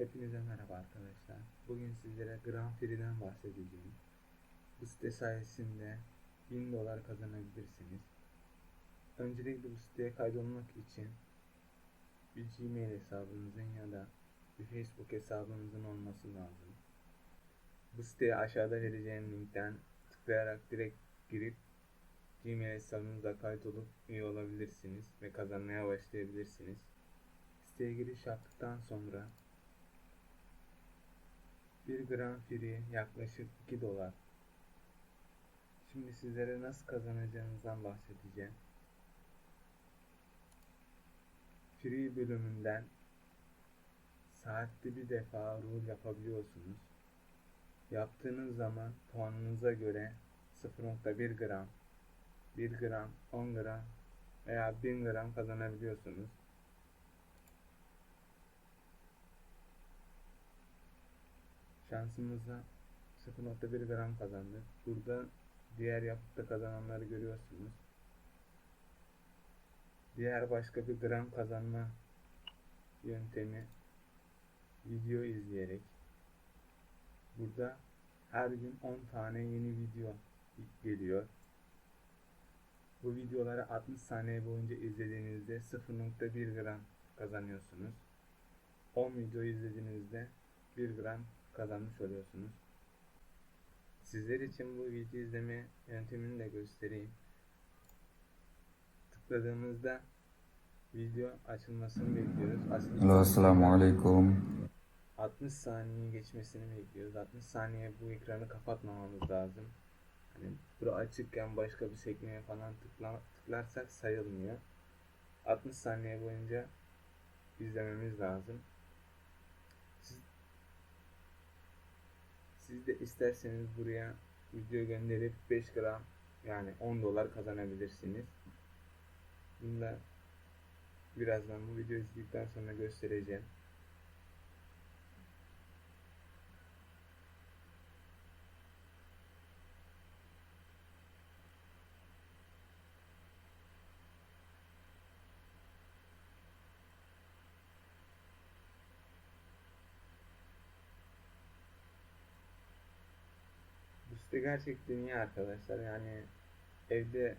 Hepinize merhaba arkadaşlar. Bugün sizlere Grand Prix'den bahsedeceğim. Bu site sayesinde 1000 dolar kazanabilirsiniz. Öncelikle bu siteye kaydolmak için bir Gmail hesabınızın ya da bir Facebook hesabınızın olması lazım. Bu siteye aşağıda vereceğim linkten tıklayarak direkt girip Gmail hesabınıza kaydolup üye olabilirsiniz ve kazanmaya başlayabilirsiniz. Siteye giriş yaptıktan sonra 1 gram free yaklaşık 2 dolar. Şimdi sizlere nasıl kazanacağınızdan bahsedeceğim. Free bölümünden saatte bir defa rol yapabiliyorsunuz. Yaptığınız zaman puanınıza göre 0.1 gram, 1 gram, 10 gram veya 1000 gram kazanabiliyorsunuz. Şansımıza 0.1 gram kazandık. Burada diğer yapıp da kazananları görüyorsunuz. Diğer başka bir gram kazanma yöntemi video izleyerek. Burada her gün 10 tane yeni video geliyor. Bu videoları 60 saniye boyunca izlediğinizde 0.1 gram kazanıyorsunuz. 10 video izlediğinizde 1 gram kazanmış oluyorsunuz. Sizler için bu video izleme yöntemini de göstereyim. Tıkladığımızda video açılmasını bekliyoruz. Aslında Halo, Assalamualaikum. 60 saniye geçmesini bekliyoruz. 60 saniye bu ekranı kapatmamamız lazım. Hani bura açıkken başka bir sekmeye falan tıkla, tıklarsak sayılmıyor. 60 saniye boyunca izlememiz lazım. Siz, siz de isterseniz buraya video gönderip 5 gram yani 10 dolar kazanabilirsiniz. Bunu da birazdan bu videoyu izledikten sonra göstereceğim. Bu site gerçekten iyi arkadaşlar. Yani evde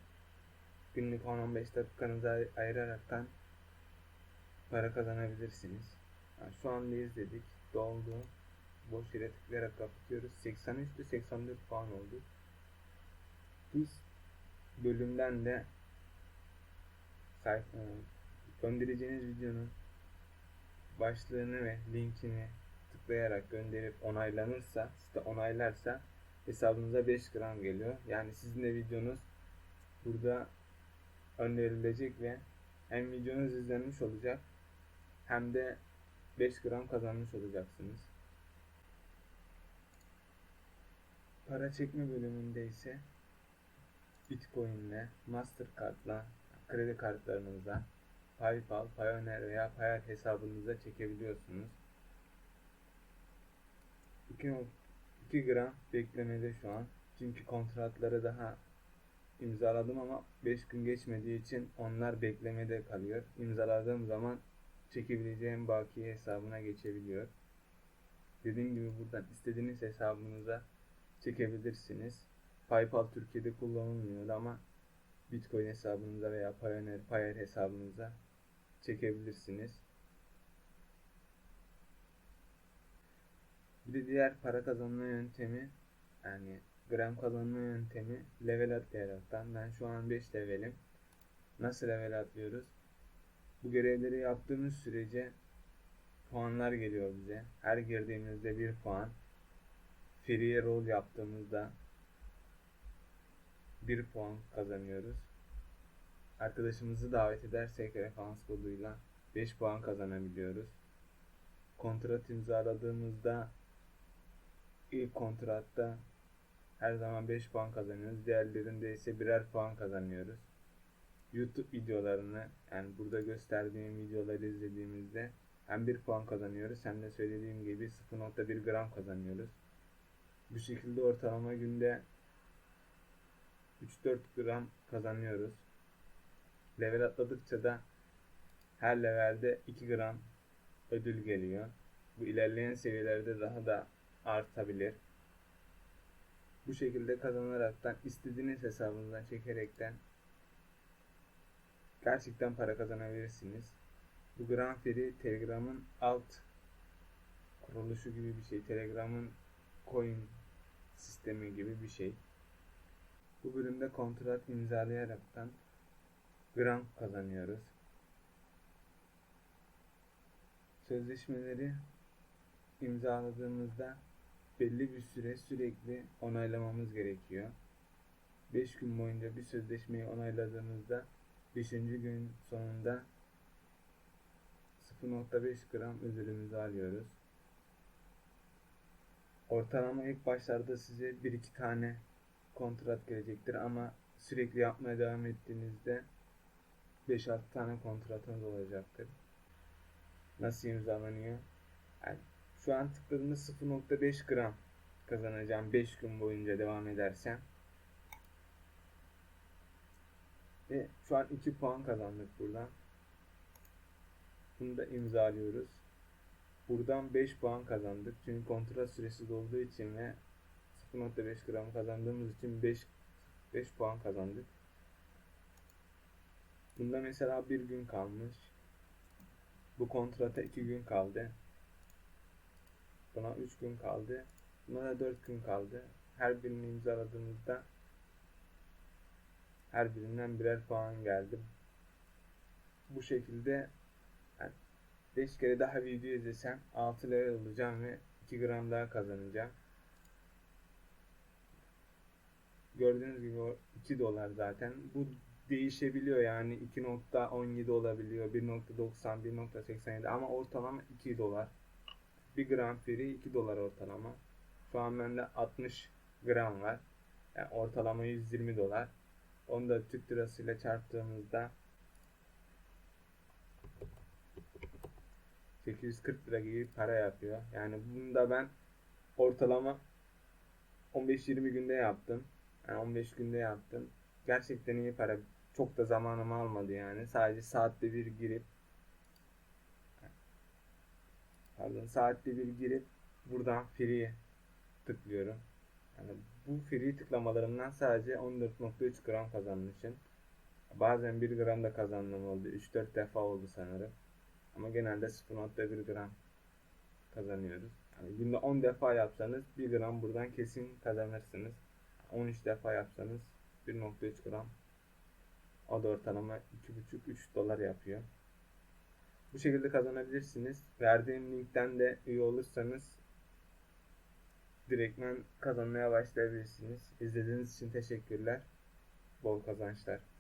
günlük 10-15 dakikanızı ay- ayıraraktan para kazanabilirsiniz. Yani şu anda izledik. Doldu. Boş yere tıklayarak kapatıyoruz. 83'tü 84 puan oldu. Biz bölümden de sayfa, göndereceğiniz videonun başlığını ve linkini tıklayarak gönderip onaylanırsa, site onaylarsa hesabınıza 5 gram geliyor. Yani sizin de videonuz burada önderilecek ve hem videonuz izlenmiş olacak hem de 5 gram kazanmış olacaksınız. Para çekme bölümünde ise Bitcoin'le, Mastercard'la, kredi kartlarınıza, PayPal, Payoneer veya Payer hesabınıza çekebiliyorsunuz. 2, 2 gram beklemede şu an. Çünkü kontratları daha imzaladım ama 5 gün geçmediği için onlar beklemede kalıyor. İmzaladığım zaman çekebileceğim baki hesabına geçebiliyor. Dediğim gibi buradan istediğiniz hesabınıza çekebilirsiniz. PayPal Türkiye'de kullanılmıyor ama Bitcoin hesabınıza veya Payoneer, Payer hesabınıza çekebilirsiniz. Bir de diğer para kazanma yöntemi yani gram kazanma yöntemi level atlayaraktan. Ben şu an 5 levelim. Nasıl level atlıyoruz? Bu görevleri yaptığımız sürece puanlar geliyor bize. Her girdiğimizde bir puan. Free roll yaptığımızda bir puan kazanıyoruz. Arkadaşımızı davet edersek referans koduyla 5 puan kazanabiliyoruz. Kontrat imzaladığımızda ilk kontratta her zaman 5 puan kazanıyoruz. Diğerlerinde ise birer puan kazanıyoruz. YouTube videolarını yani burada gösterdiğim videoları izlediğimizde hem 1 puan kazanıyoruz hem de söylediğim gibi 0.1 gram kazanıyoruz. Bu şekilde ortalama günde 3-4 gram kazanıyoruz. Level atladıkça da her levelde 2 gram ödül geliyor. Bu ilerleyen seviyelerde daha da artabilir. Bu şekilde kazanaraktan istediğiniz hesabınızdan çekerekten gerçekten para kazanabilirsiniz. Bu Granfer'i Telegram'ın alt kuruluşu gibi bir şey. Telegram'ın coin sistemi gibi bir şey. Bu bölümde kontrat imzalayaraktan gram kazanıyoruz. Sözleşmeleri imzaladığımızda belli bir süre sürekli onaylamamız gerekiyor. 5 gün boyunca bir sözleşmeyi onayladığımızda 5. gün sonunda 0.5 gram ödülümüzü alıyoruz. Ortalama ilk başlarda size 1-2 tane kontrat gelecektir ama sürekli yapmaya devam ettiğinizde 5-6 tane kontratınız olacaktır. Nasıl imzalanıyor? Yani şu an tıkladığımda 0.5 gram kazanacağım 5 gün boyunca devam edersem. Ve şu an 2 puan kazandık buradan. Bunu da imzalıyoruz. Buradan 5 puan kazandık. Çünkü kontrat süresi dolduğu için ve 0.5 gram kazandığımız için 5 5 puan kazandık. Bunda mesela bir gün kalmış. Bu kontrata 2 gün kaldı. Buna 3 gün kaldı. Buna da 4 gün kaldı. Her birini imzaladığımızda her birinden birer puan geldi. Bu şekilde yani 5 kere daha video izlesem 6 level olacağım ve 2 gram daha kazanacağım. Gördüğünüz gibi o 2 dolar zaten. Bu değişebiliyor yani 2.17 olabiliyor, 1.90, 1.87 ama ortalama 2 dolar. 1 gram free 2 dolar ortalama. Şu an bende 60 gram var. Yani ortalama 120 dolar. Onu da Türk lirasıyla çarptığımızda 840 lira gibi para yapıyor. Yani bunu da ben ortalama 15-20 günde yaptım. Yani 15 günde yaptım. Gerçekten iyi para. Çok da zamanımı almadı yani. Sadece saatte bir girip pardon saatte bir girip buradan free tıklıyorum. Yani bu free tıklamalarımdan sadece 14.3 gram kazanmışım. Bazen 1 gram da kazandığım oldu. 3-4 defa oldu sanırım. Ama genelde 0.1 gram kazanıyoruz. Yani günde 10 defa yapsanız 1 gram buradan kesin kazanırsınız. 13 defa yapsanız 1.3 gram o da ortalama 2.5-3 dolar yapıyor. Bu şekilde kazanabilirsiniz. Verdiğim linkten de üye olursanız direktmen kazanmaya başlayabilirsiniz. İzlediğiniz için teşekkürler. Bol kazançlar.